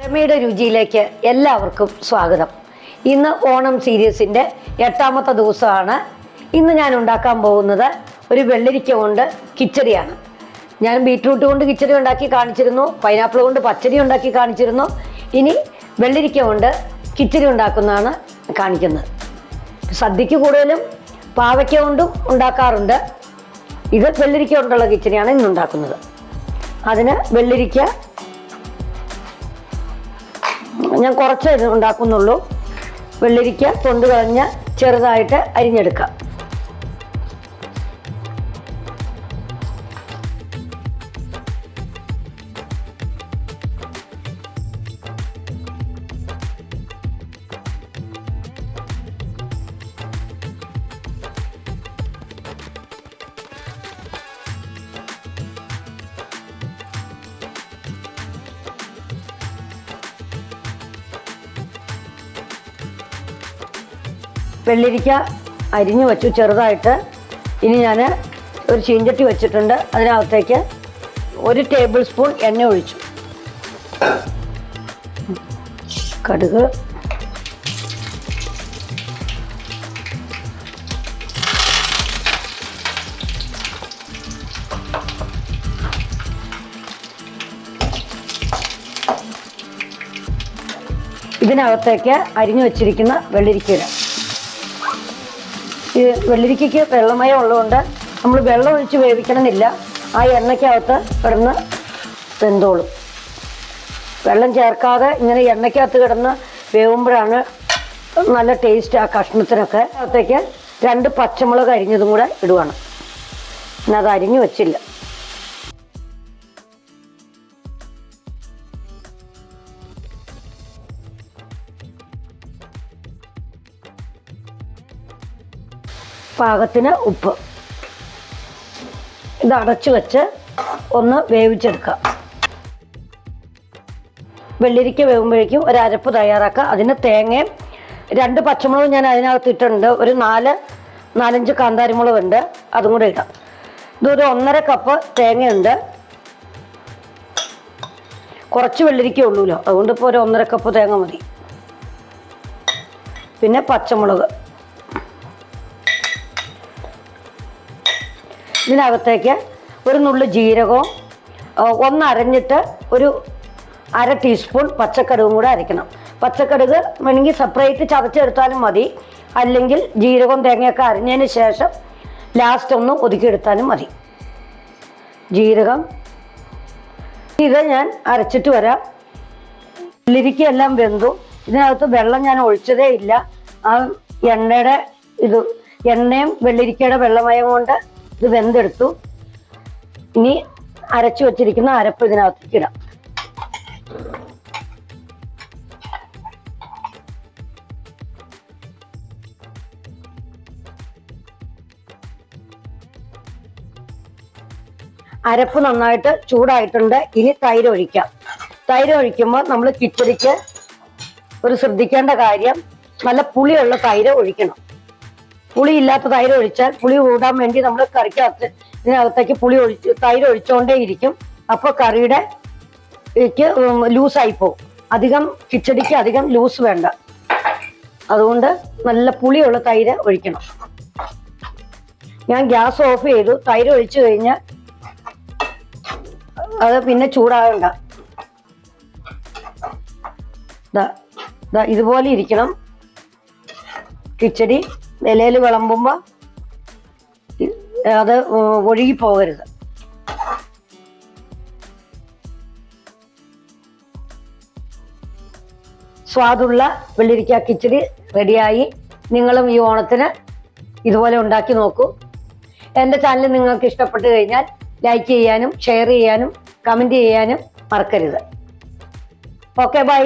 രമയുടെ രുചിയിലേക്ക് എല്ലാവർക്കും സ്വാഗതം. ഇന്ന് ഓണം സീരീസിന്റെ എട്ടാമത്തെ ദിവസമാണ്. ഇന്ന് ഞാൻ ഉണ്ടാക്കാൻ പോകുന്നത് ഒരു വെള്ളരിക്ക കൊണ്ട് കിച്ചടിയാണ്. ഞാൻ ബീറ്റ്റൂട്ട് കൊണ്ട് കിച്ചടി ഉണ്ടാക്കി കാണിച്ചിരുന്നു പൈനാപ്പിൾ കൊണ്ട് പച്ചടി ഉണ്ടാക്കി കാണിച്ചിരുന്നു. ഇനി വെള്ളരിക്ക കൊണ്ട് കിച്ചടി ഉണ്ടാക്കുന്നതാണ് കാണിക്കുന്നത്. സദ്യക്ക് കൂടുതലും പാവയ്ക്ക കൊണ്ടും ഉണ്ടാക്കാറുണ്ട്. ഇത് വെള്ളരിക്ക കൊണ്ടുള്ള കിച്ചടിയാണ് ഇന്ന് ഉണ്ടാക്കുന്നത്. അതിന് വെള്ളരിക്ക ഞാൻ കുറച്ചേ ഇത് ഉണ്ടാക്കുന്നുള്ളൂ. വെള്ളരിക്ക തൊണ്ട് കളഞ്ഞ് ചെറുതായിട്ട് അരിഞ്ഞെടുക്കാം. വെള്ളരിക്ക അരിഞ്ഞു വെച്ചു ചെറുതായിട്ട്. ഇനി ഞാൻ ഒരു ചീഞ്ചട്ടി വെച്ചിട്ടുണ്ട്. അതിനകത്തേക്ക് ഒരു ടേബിൾ സ്പൂൺ എണ്ണ ഒഴിച്ചു. കടുക്. ഇതിനകത്തേക്ക് അരിഞ്ഞു വെച്ചിരിക്കുന്ന വെള്ളരിക്ക ഇടാം ഈ വെള്ളരിക്കയ്ക്ക് വെള്ളമയം ഉള്ളതുകൊണ്ട് നമ്മൾ വെള്ളം ഒഴിച്ച് വേവിക്കണമെന്നില്ല. ആ എണ്ണയ്ക്കകത്ത് കിടന്ന് വെന്തോളും. വെള്ളം ചേർക്കാതെ ഇങ്ങനെ എണ്ണയ്ക്കകത്ത് കിടന്ന് വേവുമ്പോഴാണ് നല്ല ടേസ്റ്റ് ആ കഷ്ണത്തിനൊക്കെ. അകത്തേക്ക് രണ്ട് പച്ചമുളക് അരിഞ്ഞതും കൂടെ ഇടുവാണ്. പിന്നെ അത് അരിഞ്ഞു വെച്ചില്ല. പാകത്തിന് ഉപ്പ്. ഇത് അടച്ചു വെച്ച് ഒന്ന് വേവിച്ചെടുക്കാം വെള്ളിരിക്ക വേകുമ്പോഴേക്കും ഒരു അരപ്പ് തയ്യാറാക്കുക. അതിന് തേങ്ങയും രണ്ട് പച്ചമുളകും ഞാൻ അതിനകത്ത് ഇട്ടിട്ടുണ്ട്. ഒരു നാല് നാലഞ്ച് കാന്താരിമുളക് ഉണ്ട്. അതും കൂടെ ഇടാം. ഇതൊരു ഒന്നര കപ്പ് തേങ്ങയുണ്ട്. കുറച്ച് വെള്ളിരിക്കേ ഉള്ളൂല്ലോ അതുകൊണ്ട് ഇപ്പോൾ ഒരു ഒന്നര കപ്പ് തേങ്ങ മതി. പിന്നെ പച്ചമുളക്. ഇതിനകത്തേക്ക് ഒരു നുള്ളു ജീരകവും ഒന്നരഞ്ഞിട്ട് ഒരു അര ടീസ്പൂൺ പച്ചക്കടുകും കൂടെ അരയ്ക്കണം. പച്ചക്കടുക് വേണമെങ്കിൽ സെപ്പറേറ്റ് ചതച്ചെടുത്താലും മതി. അല്ലെങ്കിൽ ജീരകവും തേങ്ങയൊക്കെ അരിഞ്ഞതിന് ശേഷം ലാസ്റ്റ് ഒന്ന് ഒതുക്കിയെടുത്താലും മതി. ജീരകം. ഇത് ഞാൻ അരച്ചിട്ട് വരാം. എല്ലാം വെന്തു. ഇതിനകത്ത് വെള്ളം ഞാൻ ഒഴിച്ചതേ ഇല്ല. ആ എണ്ണയുടെ ഇത് എണ്ണയും വെള്ളിരിക്കയുടെ വെള്ളമയം കൊണ്ട് ഇത് വെന്തെടുത്തു. ഇനി അരച്ചു വെച്ചിരിക്കുന്ന അരപ്പ് ഇതിനകത്തേക്ക് ഇടാം. അരപ്പ് നന്നായിട്ട് ചൂടായിട്ടുണ്ട്. ഇനി തൈര് ഒഴിക്കാം. തൈര് ഒഴിക്കുമ്പോൾ നമ്മൾ കിച്ചടിക്ക് ഒരു ശ്രദ്ധിക്കേണ്ട കാര്യം നല്ല പുളിയുള്ള തൈര് ഒഴിക്കണം. പുളി ഇല്ലാത്ത തൈര് ഒഴിച്ചാൽ പുളി കൂടാൻ വേണ്ടി നമ്മൾ കറിക്കകത്ത് ഇതിനകത്തേക്ക് പുളി ഒഴിച്ച് തൈര് ഒഴിച്ചുകൊണ്ടേ ഇരിക്കും. അപ്പോൾ കറിയുടെ ലൂസായി പോകും അധികം കിച്ചടിക്ക് അധികം ലൂസ് വേണ്ട. അതുകൊണ്ട് നല്ല പുളിയുള്ള തൈര് ഒഴിക്കണം. ഞാൻ ഗ്യാസ് ഓഫ് ചെയ്തു. തൈര് ഒഴിച്ചു കഴിഞ്ഞാൽ അത് പിന്നെ ചൂടാകണ്ട ഇതുപോലെ ഇരിക്കണം. കിച്ചടി ഇലയിൽ വിളമ്പുമ്പോൾ അത് ഒഴുകി പോകരുത് സ്വാദുള്ള വെള്ളിരിക്ക കിച്ചടി റെഡിയായി. നിങ്ങളും ഈ ഓണത്തിന് ഇതുപോലെ ഉണ്ടാക്കി നോക്കൂ. എന്റെ ചാനൽ നിങ്ങൾക്ക് ഇഷ്ടപ്പെട്ടു കഴിഞ്ഞാൽ ലൈക്ക് ചെയ്യാനും ഷെയർ ചെയ്യാനും കമന്റ് ചെയ്യാനും മറക്കരുത്. Okay bye.